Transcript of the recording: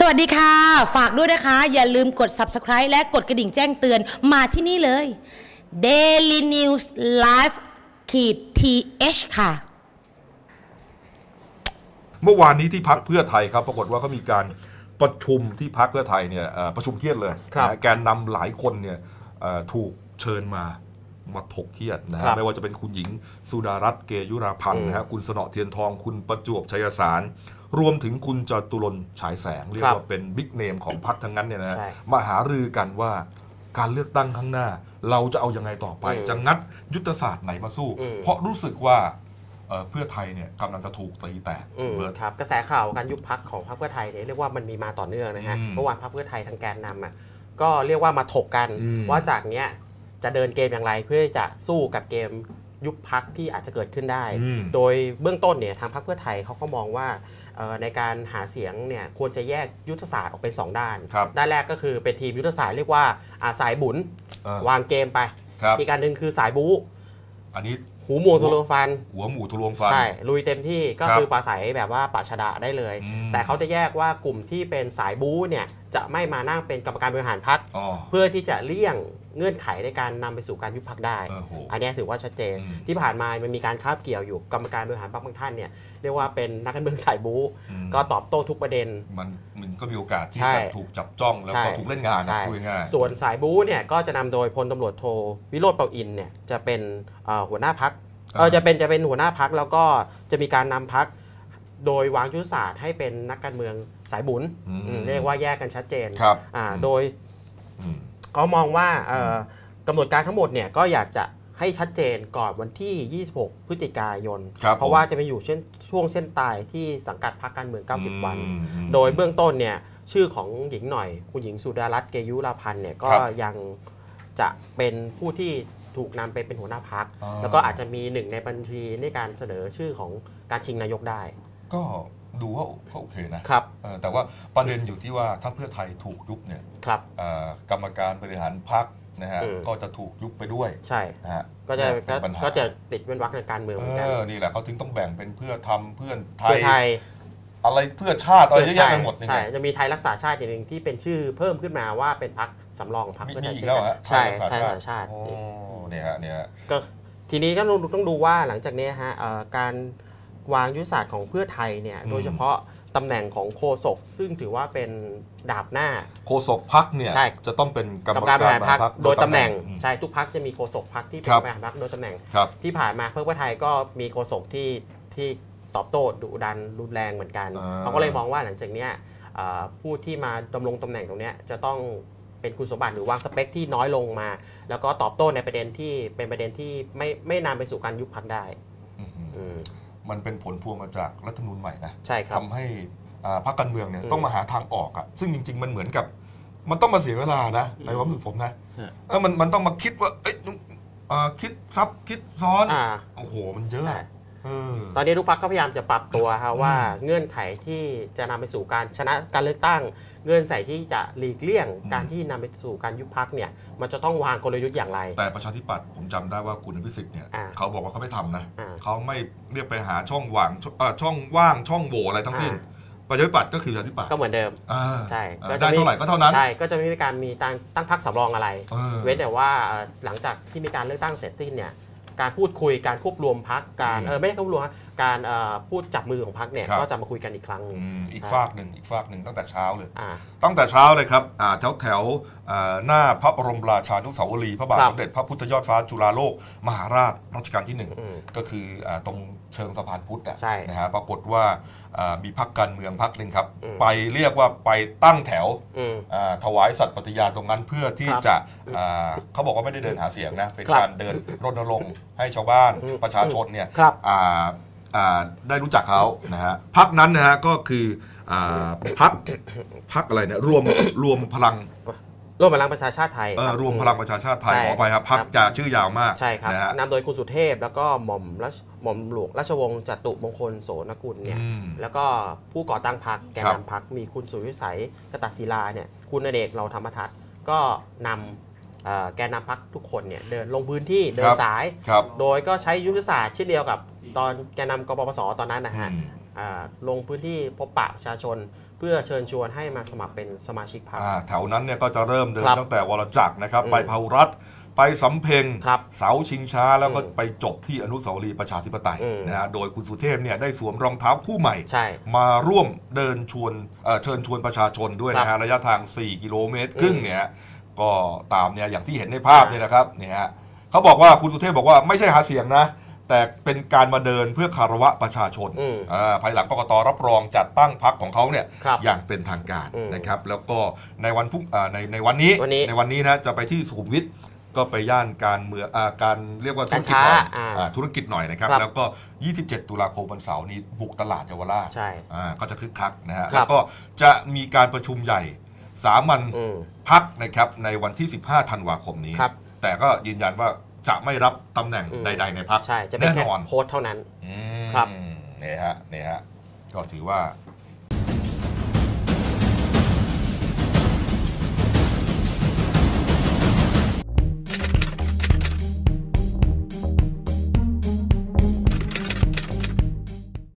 สวัสดีค่ะ ฝากด้วยนะคะ อย่าลืมกด subscribe และกดกระดิ่งแจ้งเตือนมาที่นี่เลย Daily News Live ขีด th ค่ะ เมื่อวานนี้ที่พักเพื่อไทยครับ ปรากฏว่าเขามีการประชุมที่พักเพื่อไทยเนี่ยเอ่อประชุมเครียดเลยครับนะฮะแกนนำหลายคนเนี่ยเอ่อถูกเชิญมามาถกเครียดนะครัฮะบไม่ว่าจะเป็นคุณหญิงสุดารัตน์เกยุราพันธ์อืมนะฮะคุณสนอเทียนทองคุณประจวบชัยสาร รวมถึงคุณจตุรนต์ฉายแสง เรียกครับว่าเป็นบิ๊กเนมของพักทั้งนั้นเนี่ยนะฮะใช่มาหารือกันว่าการเลือกตั้งข้างหน้า เราจะเอายังไงต่อไปอืมจะงัดยุทธศาสตร์ไหนมาสู้อืมเพราะรู้สึกว่าเอ่อเพื่อไทยเนี่ยกำลังจะถูกตีแตกอืมเบิร์ตครับกระแสข่าวการยุบพักของพรรคเพื่อไทยเนี่ยเรียกว่ามันมีมาต่อเนื่องนะฮะอืมเมื่อวานพรรคเพื่อไทยทางแกนนำอะก็เรียกว่ามาถกกันอืมว่าจากเนี้ยจะเดินเกมอย่างไรเพื่อจะสู้กับเกม ยุบพักที่อาจจะเกิดขึ้นได้อืมโดยเบื้องต้นเนี่ยทางพรรคเพื่อไทยเขาก็มองว่าเอ่อในการหาเสียงเนี่ยควรจะแยกยุทธศาสตร์ออกเป็นสองด้านครับด้านแรกก็คือเป็นทีมยุทธศาสตร์เรียกว่าอาสายบุญเออวางเกมไปครับอีกการหนึ่งคือสายบู๊อันนี้ หูหมูทะลุฟัน หัวหมูทะลวงฟัน ใช่ ลุยเต็มที่ก็ครับคือปราศัยแบบว่าปราชดาได้เลยอืมแต่เขาจะแยกว่ากลุ่มที่เป็นสายบู๊เนี่ยจะไม่มานั่งเป็นกรรมการบริหารพักอ๋อเพื่อที่จะเลี่ยงเงื่อนไขในการนำไปสู่การยุบพักได้เออโหอันเนี้ยถือว่าชัดเจนอืมที่ผ่านมามันมีการคาบเกี่ยวอยู่กรรมการบริหารพรรคบางท่านเนี่ยเรียกว่าเป็นนักการเมืองสายบู๊อืมก็ตอบโต้ทุกประเด็นมันมัน ก็มีโอกาสที่ใช่จะถูกจับจ้องแล้วก็ใช่ถูกเล่นงานนะใช่พูดง่ายๆส่วนสายบู๊เนี่ยก็จะนำโดยพลตำรวจโทวิโรธเปาอินเนี่ยจะเป็นเอ่อหัวหน้าพักเออจะเป็นจะเป็นหัวหน้าพักแล้วก็จะมีการนำพักโดยวางยุทธศาสตร์ให้เป็นนักการเมืองสายบุญอืมอืมเรียกว่าแยกกันชัดเจนครับอ่าอืมโดยอืมเขามองว่าเอ่อกำหนดการทั้งหมดเนี่ยก็อยากจะ ให้ชัดเจนก่อนวันที่ 26 พฤศจิกายนครับเพราะว่าจะไปอยู่เช่นช่วงเส้นตายที่สังกัดพรรคการเมือง 90 วันอืมอืมโดยเบื้องต้นเนี่ยชื่อของหญิงหน่อย คุณหญิงสุดารัตน์เกยุราพันธ์เนี่ยก็ครับยังจะเป็นผู้ที่ถูกนำไปเป็นหัวหน้าพักอ๋อแล้วก็อาจจะมีหนึ่งในบัญชีในการเสนอชื่อของการชิงนายกได้ ก็ดูว่าก็โอเคนะครับเออแต่ว่าประเด็นอยู่ที่ว่าถ้าเพื่อไทยถูกยุบเนี่ยครับเอ่อกรรมการบริหารพรรค นะฮะอืม ก็จะถูกยุบไปด้วยใช่ นะฮะก็จะเนี่ยก็เป็นปัญหาก็จะติดเว้นวรรคในการเมืองเหมือนกันเออนี่แหละเขาถึงต้องแบ่งเป็นเพื่อทำเพื่อนไทเพื่อยไทยอะไรเพื่อชาติอะไรเยอะแยะไปหมดนี่ใช่ไงจะมีไทยรักษาชาติอย่างหนึ่งที่เป็นชื่อเพิ่มขึ้นมาว่าเป็นพักสำรองของพรรคมีเพื่อมีไทยอีกเช่นแล้วกันเหรอฮะใช่ไทไทยยรัรักกษาษาชาชาติ ติ โอ้เนี่ยฮะเนี่ยฮะ ก็ทีนี้ก็ต้องต้องดูว่าหลังจากนี้ฮะเอ่อการวางยุทธศาสตร์ของเพื่อไทยเนี่ยอืมโดยเฉพาะ ตำแหน่งของโฆษกซึ่งถือว่าเป็นดาบหน้า โฆษกพักเนี่ยใช่ จะต้องเป็นกรรกับมการการบริหารพรรคพรรคโดยตำแหน่งอืม ใช่ทุกพักจะมีโฆษกพักที่เป็นครับ บริหารพรรคโดยตำแหน่ง ครับ ที่ผ่านมาเพื่อไทยก็มีโฆษกที่ที่ตอบโต้ดุดันรุนแรงเหมือนกันอ่า เขาก็เลยมองว่าหลังจากเนี้ยเอ่อผู้ที่มาดำรงตำแหน่งตรงเนี้ยจะต้องเป็นคุณสมบัติหรือวางสเปคที่น้อยลงมา แล้วก็ตอบโต้ในประเด็นที่เป็นประเด็นที่ไม่ไม่นำไปสู่การยุบพักได้อืมอืม มันเป็นผลพวงมาจากรัฐธรรมนูญใหม่นะใช่ครับทำให้อ่าพรรคการเมืองเนี่ยอืมต้องมาหาทางออกอะซึ่งจริง ๆ มันเหมือนกับ มันต้องมาเสียเวลานะในความรู้สึกผมนะฮะเออมันมันต้องมาคิดว่าเอ้ยอ่าคิดซับคิดซ้อนอ่าโอ้โหมันเยอะใช่เออ ตอนนี้ทุกพักก็พยายามจะปรับตัวครับว่าอืมเงื่อนไขที่จะนำไปสู่การชนะการเลือกตั้ง เงื่อนไขที่จะหลีกเลี่ยงอืมการที่นำไปสู่การยุบพักเนี่ยมันจะต้องวางกลยุทธ์อย่างไร แต่ประชาธิปัตย์ผมจำได้ว่าคุณอภิสิทธิ์เนี่ยอ่าเขาบอกว่าเขาไม่ทำนะอ่าเขาไม่เรียกไปหาช่องว่างช่องเอ่อช่องว่างช่องโหว่อะไรทั้งสิ้นประชาธิปัตย์ก็คือประชาธิปัตย์ก็เหมือนเดิมอ่าใช่เออก็จะได้ไม่เท่าไหร่ก็เท่านั้นใช่ก็จะไม่มีการมีตั้งตั้งพักสำรองอะไรเออเว้นแต่ว่าเอ่อหลังจากที่มีการเลือกตั้งเสร็จสิ้นเนี่ย การพูดคุยการควบรวมพักการอืมเออไม่ใช่ควบรวมนะ การเอ่อพูดจับมือของพักเนี่ยครับก็จะมาคุยกันอีกครั้งหนึ่งอืมอีกใช่ฝากหนึ่งอีกฝากหนึ่งตั้งแต่เช้าเลยอ่าตั้งแต่เช้าเลยครับอ่าแถวแถวอ่าหน้าพระบรมราชานุสาวรีย์พระบาทครับสมเด็จพระพุทธยอดฟ้าจุฬาโลก มหาราชรัชกาลที่หนึ่งอืมก็คืออาตรงเชิงสะพานพุทธอะใช่นะฮะปรากฏว่าอ่ามีพักการเมืองพักหนึ่งครับอืมไปเรียกว่าไปตั้งแถวอืมอ่าถวายสัตย์ปฏิญาณตรงนั้นเพื่อที่ครับจะอ่าเขาบอกว่าไม่ได้เดินหาเสียงนะเป็นครับการเดินรณรงค์ให้ชาวบ้านอืมประชาชนเนี่ยครับอ่าอ่า ได้รู้จักเขานะฮะพักนั้นนะฮะก็คืออ่าพักพักอะไรเนี่ยรวมรวมพลังร่วมพลังประชาชาติไทยเอ่อคบรวมพลังประชาชาติไทยใช่ขอไปครับพักครับจะชื่อยาวมากใช่ครับนะฮะนำโดยคุณสุเทพแล้วก็หม่อมราชหม่อมหลวงราชวงศ์จตุมงคลโสนกุลเนี่ยอืมแล้วก็ผู้ก่อตั้งพรรคแกนครับนำพรรคมีคุณสุวิสัยกตศิลาเนี่ยคุณณเดชน์เราธรรมทัศน์ก็นำเอ่อแกนนำพรรคทุกคนเนี่ยเดินลงพื้นที่เดิคนรับสายครับโดยก็ใช้ยุทธศาสตร์เช่นเดียวกับ ตอนแกนนำกปปสตอนนั้นนะฮะอืมอ่าลงพื้นที่พบปะประชาชน เพื่อเชิญชวนให้มาสมัครเป็นสมาชิกพรรคอ่าแถวนั้นเนี่ยก็จะเริ่มเดินครับตั้งแต่วรจักรนะครับอืมไปพาหุรัฐไปสำเพ็งครับเสาชิงช้าแล้วก็อืมไปจบที่อนุสาวรีย์ประชาธิปไตยอืมนะฮะโดยคุณสุเทพเนี่ยได้สวมรองเท้าคู่ใหม่ใช่มาร่วมเดินชวนเอ่อเชิญชวนประชาชนด้วยนะครัฮะบระยะทาง 4 กิโลเมตรครึ่งอืมเนี่ยก็ตามเนี่ยอย่างที่เห็นในภาพเนี่ยนะครับเนี่ยฮะเขาบอกว่าคุณสุเทพบอกว่าไม่ใช่หาเสียงนะ แต่เป็นการมาเดินเพื่อคารวะประชาชน อืมอ่าภายหลังกกตรับรองจัดตั้งพรรคของเขาเนี่ยครับอย่างเป็นทางการอืมนะครับ แล้วก็ในวันพรุ่งอ่าในในวันนี้วันนี้ในวันนี้นะจะไปที่สุขุมวิทก็ไปย่านการเมืองอ่าการเรียกว่าธุรกิจการหค้าน่อยอ่าอ่าธุรกิจหน่อยนะครับ ครับแล้วก็ 27 ตุลาคมวันเสาร์นี้บุกตลาดเยาวราชใช่อ่าก็จะคึกคักนะฮะครับ แล้วก็จะมีการประชุมใหญ่สามัญ อืม พักนะครับในวันที่ 15 ธันวาคมนี้ ครับแต่ก็ยืนยันว่า จะไม่รับตำแหน่งอืมใด ๆ ในพักใช่จะเป็นแน่แค่นอนโค้ดเท่านั้นอืมครับเนี่ยฮะเนี่ยฮะก็ถือว่า